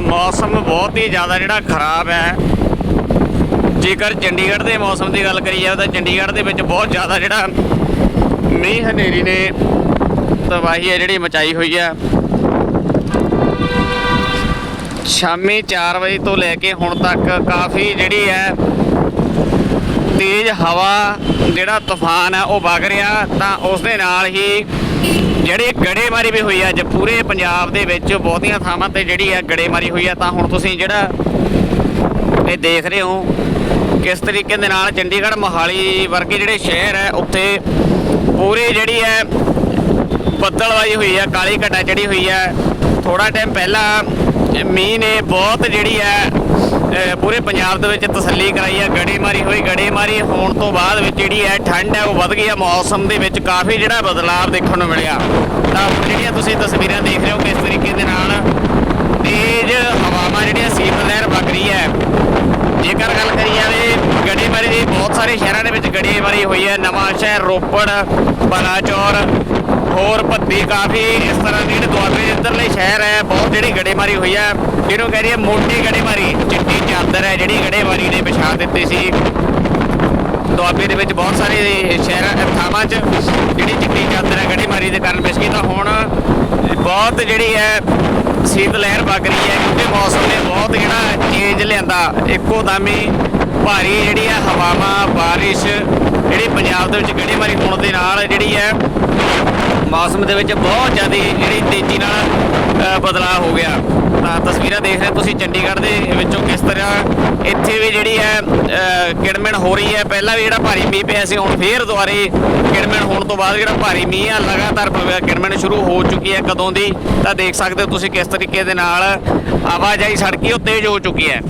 ਮੌਸਮ ਬਹੁਤ ਹੀ ਜ਼ਿਆਦਾ ਜਿਹੜਾ ਖਰਾਬ ਹੈ। ਜੇਕਰ ਚੰਡੀਗੜ੍ਹ ਦੇ ਮੌਸਮ ਦੀ ਗੱਲ ਕਰੀ ਜਾਵੇ ਤਾਂ ਚੰਡੀਗੜ੍ਹ ਦੇ ਵਿੱਚ ਬਹੁਤ ਜ਼ਿਆਦਾ ਜਿਹੜਾ ਮੀਂਹ ਹਨੇਰੀ ਨੇ ਤਬਾਹੀ ਹੈ ਜਿਹੜੀ ਮਚਾਈ ਹੋਈ ਹੈ। ਸ਼ਾਮੀ 4 ਵਜੇ ਤੋਂ ਲੈ ਕੇ ਹੁਣ ਤੱਕ ਕਾਫੀ ਜਿਹੜੀ ਹੈ ਤੇਜ਼ ਹਵਾ ਜਿਹੜਾ ਤੂਫਾਨ ਹੈ ਉਹ ਵਗ ਰਿਹਾ ਤਾਂ ਉਸ ਦੇ ਨਾਲ ਹੀ ਜਿਹੜੀ ਗੜੇਮਾਰੀ ਵੀ ਹੋਈ ਹੈ ਅੱਜ ਪੂਰੇ ਪੰਜਾਬ ਦੇ ਵਿੱਚ ਬਹੁਤੀਆਂ ਥਾਵਾਂ ਤੇ ਜਿਹੜੀ ਹੈ ਗੜੇਮਾਰੀ ਹੋਈ ਹੈ ਤਾਂ ਹੁਣ ਤੁਸੀਂ ਜਿਹੜਾ ਇਹ ਦੇਖ ਰਹੇ ਹੋ, ਕਿਸ ਤਰੀਕੇ ਦੇ ਨਾਲ ਚੰਡੀਗੜ੍ਹ ਮੋਹਾਲੀ ਵਰਗੇ ਜਿਹੜੇ ਸ਼ਹਿਰ ਹੈ ਉੱਥੇ ਪੂਰੀ ਜਿਹੜੀ ਹੈ ਬੱਦਲਵਾਈ ਹੋਈ ਹੈ ਕਾਲੀ ਘਟਾ ਚੜੀ ਹੋਈ ਹੈ ਥੋੜਾ ਟਾਈਮ ਪਹਿਲਾਂ ਮੀਂਹ ਨੇ ਬਹੁਤ ਜਿਹੜੀ ਹੈ ਪੂਰੇ ਪੰਜਾਬ ਦੇ ਵਿੱਚ ਤਸੱਲੀ ਕਰਾਈ ਹੈ ਗੜੇਮਾਰੀ ਹੋਈ ਗੜੇਮਾਰੀ ਹੋਣ ਤੋਂ ਬਾਅਦ ਵਿੱਚ ਜਿਹੜੀ ਹੈ ਠੰਡ ਹੈ ਉਹ ਵੱਧ ਗਈ ਆ, ਮੌਸਮ ਦੇ ਵਿੱਚ ਕਾਫੀ ਜਿਹੜਾ ਬਦਲਾਅ ਦੇਖਣ ਨੂੰ ਮਿਲਿਆ। ਤਾਂ ਹੁਣ ਜਿਹੜੀਆਂ ਤੁਸੀਂ ਤਸਵੀਰਾਂ ਦੇਖ ਰਹੇ ਹੋ, ਕਿਸ ਤਰੀਕੇ ਦੇ ਨਾਲ ਤੇਜ਼ ਹਵਾਵਾਂ ਜਿਹੜੀਆਂ ਸੀਤ ਲਹਿਰ ਵਗ ਰਹੀ ਹੈ। ਜੇਕਰ ਗੱਲ ਕਰੀ ਜਾਵੇ ਗੜੇਮਾਰੀ ਦੀ, ਬਹੁਤ ਸਾਰੇ ਸ਼ਹਿਰਾਂ ਦੇ ਵਿੱਚ ਗੜੇਮਾਰੀ ਹੋਈ ਹੈ, ਨਵਾਂ ਸ਼ਹਿਰ ਰੋਪੜ, ਬਲਾਚੌਰ ਹੋਰ ਭੱਤੀ ਕਾਫੀ ਇਸ ਤਰ੍ਹਾਂ ਦੀ ਜਿਹੜੇ ਦੁਆਬੇ ਇੱਧਰਲੇ ਸ਼ਹਿਰ ਹੈ, ਬਹੁਤ ਜਿਹੜੀ ਗੜੇਮਾਰੀ ਹੋਈ ਹੈ। ਜਿਹਨੂੰ ਕਹਿ ਰਹੀ ਹੈ ਮੋਟੀ ਗੜੇਮਾਰੀ, ਚਿੱਟੀ ਚਾਦਰ ਹੈ, ਜਿਹੜੀ ਗੜੇਮਾਰੀ ਨੇ ਵਿਛਾ ਦਿੱਤੀ ਸੀ। ਦੁਆਬੇ ਦੇ ਵਿੱਚ ਬਹੁਤ ਸਾਰੇ ਸ਼ਹਿਰਾਂ, ਥਾਵਾਂ 'ਚ ਜਿਹੜੀ ਚਿੱਟੀ ਚਾਦਰ ਹੈ, ਗੜੇਮਾਰੀ ਦੇ ਕਾਰਨ ਵਿਛ ਗਈ ਤਾਂ ਹੁਣ ਬਹੁਤ ਜਿਹੜੀ ਹੈ, ਸੀਤ ਲਹਿਰ ਵਗ ਰਹੀ ਹੈ, ਕਿਉਂਕਿ ਮੌਸਮ ਨੇ ਬਹੁਤ ਜਿਹੜਾ ਚੇਂਜ ਲਿਆਂਦਾ। ਇੱਕੋ ਦਮ ਹੀ ਭਾਰੀ ਜਿਹੜੀ ਹੈ ਹਵਾਵਾਂ ਬਾਰਿਸ਼ ਜਿਹੜੀ ਪੰਜਾਬ ਦੇ ਵਿੱਚ ਗੜੇਮਾਰੀ ਹੋਣ ਦੇ ਨਾਲ ਜਿਹੜੀ ਹੈ ਮੌਸਮ ਦੇ ਵਿੱਚ ਬਹੁਤ ਜ਼ਿਆਦਾ ਜਿਹੜੀ ਤੇਜ਼ੀ ਨਾਲ ਬਦਲਾਅ ਹੋ ਗਿਆ। ਤਾਂ ਤਸਵੀਰਾਂ ਦੇਖ ਰਹੇ ਹੋ ਤੁਸੀਂ ਚੰਡੀਗੜ੍ਹ ਦੇ ਵਿੱਚੋਂ ਕਿਸ ਤਰ੍ਹਾਂ ਇੱਥੇ ਵੀ ਜਿਹੜੀ ਹੈ ਅ, ਹੋ ਰਹੀ ਹੈ। ਪਹਿਲਾਂ ਵੀ ਜਿਹੜਾ ਭਾਰੀ ਮੀਂਹ ਪਿਆ ਸੀ ਹੁਣ ਫੇਰ ਦੁਬਾਰੇ ਕਿੜਮਿਣ ਹੋਣ ਤੋਂ ਬਾਅਦ ਜਿਹੜਾ ਭਾਰੀ ਮੀਂਹ ਆ ਲਗਾਤਾਰ ਪ- ਕਿੜਮਿਣ ਸ਼ੁਰੂ ਹੋ ਚੁੱਕੀ ਹੈ ਕਦੋਂ ਦੀ? ਤਾਂ ਦੇਖ ਸਕਦੇ ਹੋ ਤੁਸੀਂ ਕਿਸ ਤਰੀਕੇ ਦੇ ਨਾਲ ਆਵਾਜਾਈ ਸੜਕੀ ਉਹ ਤੇਜ਼ ਹੋ ਚੁੱਕੀ ਹੈ।